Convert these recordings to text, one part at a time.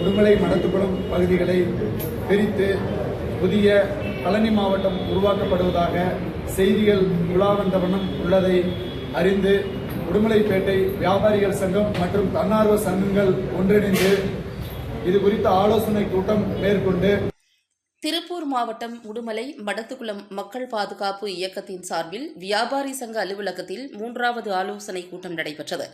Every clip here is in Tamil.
உடுமலை மடத்துக்குளம் பகுதிகளை பிரித்து புதிய பழனி மாவட்டம் உருவாக்கப்படுவதாக செய்திகள் உலா உள்ளதை அறிந்து உடுமலைப்பேட்டை வியாபாரிகள் சங்கம் மற்றும் தன்னார்வ சங்கங்கள் ஒன்றிணைந்து இது குறித்த ஆலோசனை கூட்டம் மேற்கொண்டு திருப்பூர் மாவட்டம் உடுமலை மடத்துக்குளம் மக்கள் பாதுகாப்பு இயக்கத்தின் சார்பில் வியாபாரி சங்க அலுவலகத்தில் மூன்றாவது ஆலோசனை கூட்டம் நடைபெற்றது.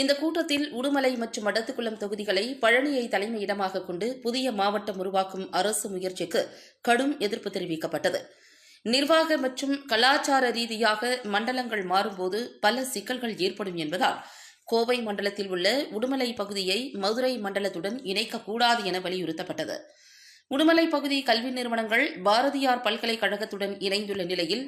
இந்த கூட்டத்தில் உடுமலை மற்றும் மடத்துக்குளம் தொகுதிகளை பழனியை தலைமையிடமாக கொண்டு புதிய மாவட்டம் உருவாக்கும் அரசு முயற்சிக்கு கடும் எதிர்ப்பு தெரிவிக்கப்பட்டது. நிர்வாக மற்றும் கலாச்சார ரீதியாக மண்டலங்கள் மாறும்போது பல சிக்கல்கள் ஏற்படும் என்பதால் கோவை மண்டலத்தில் உள்ள உடுமலை பகுதியை மதுரை மண்டலத்துடன் இணைக்கக்கூடாது என வலியுறுத்தப்பட்டது. உடுமலை பகுதி கல்வி நிறுவனங்கள் பாரதியார் பல்கலைக்கழகத்துடன் இணைந்துள்ள நிலையில்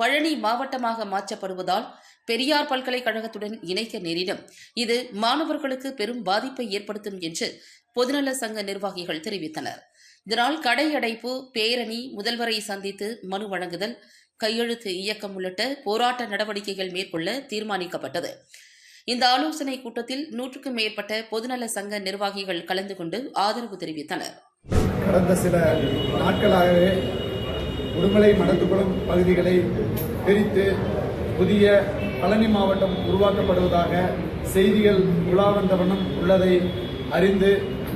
பழனி மாவட்டமாக மாற்றப்படுவதால் பெரியார் பல்கலைக்கழகத்துடன் இணைக்க நேரிடும். இது மாணவர்களுக்கு பெரும் பாதிப்பை ஏற்படுத்தும் என்று பொதுநல சங்க நிர்வாகிகள் தெரிவித்தனர். இதனால் கடை அடைப்பு பேரணி முதல்வரை சந்தித்து மனு வழங்குதல் கையெழுத்து இயக்கம் உள்ளிட்ட போராட்ட நடவடிக்கைகள் மேற்கொள்ள தீர்மானிக்கப்பட்டது. இந்த ஆலோசனை கூட்டத்தில் நூற்றுக்கும் மேற்பட்ட பொதுநல சங்க நிர்வாகிகள் கலந்து கொண்டு ஆதரவு தெரிவித்தனர். கடந்த சில நாட்களாகவே உடுமலை மடத்துக்குளம் பகுதிகளை பிரித்து புதிய பழனி மாவட்டம் உருவாக்கப்படுவதாக செய்திகள் உலா வந்த வண்ணம் உள்ளதை அறிந்து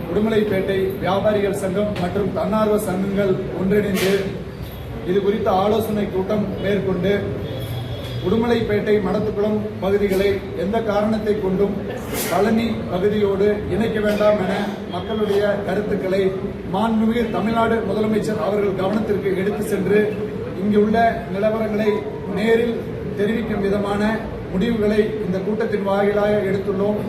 உடுமலைப்பேட்டை வியாபாரிகள் சங்கம் மற்றும் தன்னார்வ சங்கங்கள் ஒன்றிணைந்து இது குறித்த ஆலோசனை கூட்டம் மேற்கொண்டு உடுமலைப்பேட்டை மடத்துக்குளம் பகுதிகளை எந்த காரணத்தை கொண்டும் பழனி பகுதியோடு இணைக்க வேண்டாம் என மக்களுடைய கருத்துக்களை மாண்புமிகு தமிழ்நாடு முதலமைச்சர் அவர்கள் கவனத்திற்கு எடுத்து சென்று இங்குள்ள நிலவரங்களை நேரில் தெரிவிக்கும் விதமான முடிவுகளை இந்த கூட்டத்தின் வாயிலாக எடுத்துள்ளோம்.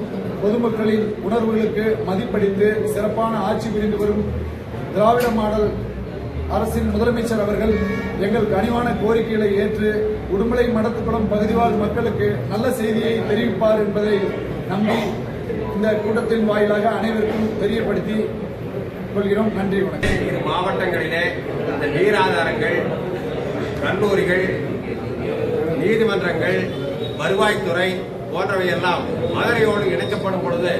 பொதுமக்களின் உணர்வுகளுக்கு மதிப்பளித்து சிறப்பான ஆட்சி புரிந்து வரும் திராவிட மாடல் அரசின் முதலமைச்சர் அவர்கள் எங்கள் கனிவான கோரிக்கைகளை ஏற்று உடுமலை மடத்துக்குளம் பகுதிவாழ் மக்களுக்கு நல்ல செய்தியை தெரிவிப்பார் என்பதை நம்பி இந்த கூட்டத்தின் வாயிலாக அனைவருக்கும் தெரியப்படுத்தி கொள்கிறோம். நன்றி வணக்கம். இரு மாவட்டங்களிலே இந்த நீராதாரங்கள் கல்லூரிகள் நீதிமன்றங்கள் வருவாய்த்துறை போன்றவையெல்லாம் மதுரையோடு இணைக்கப்படும் பொழுது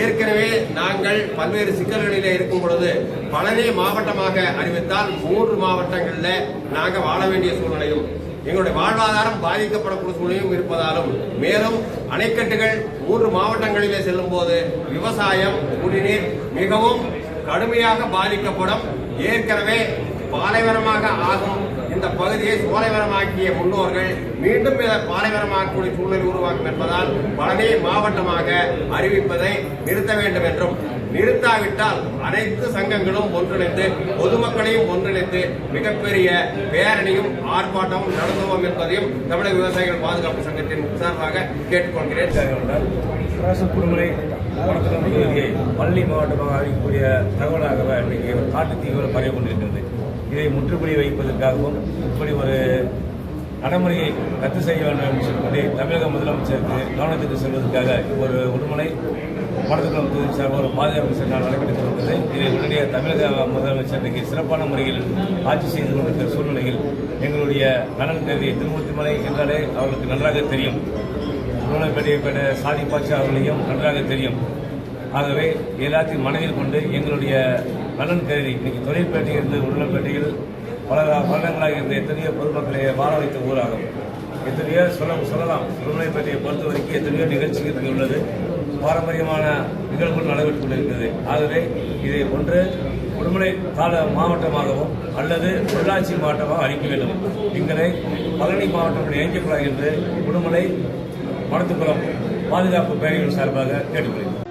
ஏற்கனவே நாங்கள் பல்வேறு சிக்கல்களிலே இருக்கும் பொழுது பழனி மாவட்டமாக அறிவித்தால் மூன்று மாவட்டங்களில் நாங்கள் வாழ வேண்டிய சூழ்நிலையும் எங்களுடைய வாழ்வாதாரம் பாதிக்கப்படக்கூடிய சூழ்நிலையும் இருப்பதாலும் மேலும் அணைக்கட்டுகள் மூன்று மாவட்டங்களிலே செல்லும் போது விவசாயம் குடிநீர் மிகவும் கடுமையாக பாதிக்கப்படும் ஏற்கனவே பாலைவனமாக ஆகும் இந்த பகுதியை சோலைவரமாக்கிய முன்னோர்கள் மீண்டும் இதை பாலைவரமாக்கக்கூடிய சூழ்நிலை உருவாக்கும் என்பதால் பழனி மாவட்டமாக அறிவிப்பதை நிறுத்த வேண்டும் என்றும் நிறுத்தாவிட்டால் அனைத்து சங்கங்களும் ஒன்றிணைந்து பொதுமக்களையும் ஒன்றிணைத்து மிகப்பெரிய பேரணியும் ஆர்ப்பாட்டமும் நடத்துவோம் என்பதையும் தமிழக விவசாயிகள் பாதுகாப்பு சங்கத்தின் சார்பாக கேட்டுக்கொள்கிறேன். பள்ளி மாவட்டமாக அறிவிக்கக்கூடிய தகவலாக இன்றைக்கு ஒரு காட்டு பரவி கொண்டிருக்கிறது. இதை முற்றுப்புள்ளி வைப்பதற்காகவும் இப்படி ஒரு நடைமுறையை ரத்து செய்ய வேண்டும் என்று சொல்லி தமிழக முதலமைச்சருக்கு கவனத்துக்கு செல்வதற்காக ஒரு ஒருமுறை வடக்குளம் தொகுதி சார்பாக ஒரு பாதுகாப்பு சென்றால் நடைபெற்று வருகிறது இதை உடனடியாக தமிழக முதலமைச்சர் இன்றைக்கு சிறப்பான முறையில் ஆட்சி செய்து கொண்டிருக்கிற சூழ்நிலையில் எங்களுடைய நலன் கருதி திருமூர்த்திமலை என்றாலே அவர்களுக்கு நன்றாக தெரியும். இவ்வளவு பெரிய சாதி பாட்சி அவர்களையும் நன்றாக தெரியும். ஆகவே எல்லாத்தையும் மனதில் கொண்டு எங்களுடைய நலன் கருதி இன்னைக்கு தொழிற்பேட்டையில் இருந்து உடல்பேட்டையில் பல வருடங்களாக இருந்த எத்தனையோ பொதுமக்களை வாழ வைத்த ஊராகும். எத்தனையோ சொல்ல சொல்லலாம். உருளைப்பேட்டையை பொறுத்த வரைக்கும் எத்தனையோ நிகழ்ச்சிகள் உள்ளது. பாரம்பரியமான நிகழ்வுகள் நடைபெற்றுக் கொண்டிருக்கிறது. ஆகவே இதை ஒன்று உடுமலை கால மாவட்டமாகவும் அல்லது உள்ளாட்சி மாவட்டமாக அளிக்க வேண்டும். எங்களை பழனி மாவட்டம் இணைக்கக்கூடாது என்று உடுமலை மடத்துக்குளம் பாதுகாப்பு பேரணிகள் சார்பாக கேட்டுக்கொள்கிறேன்.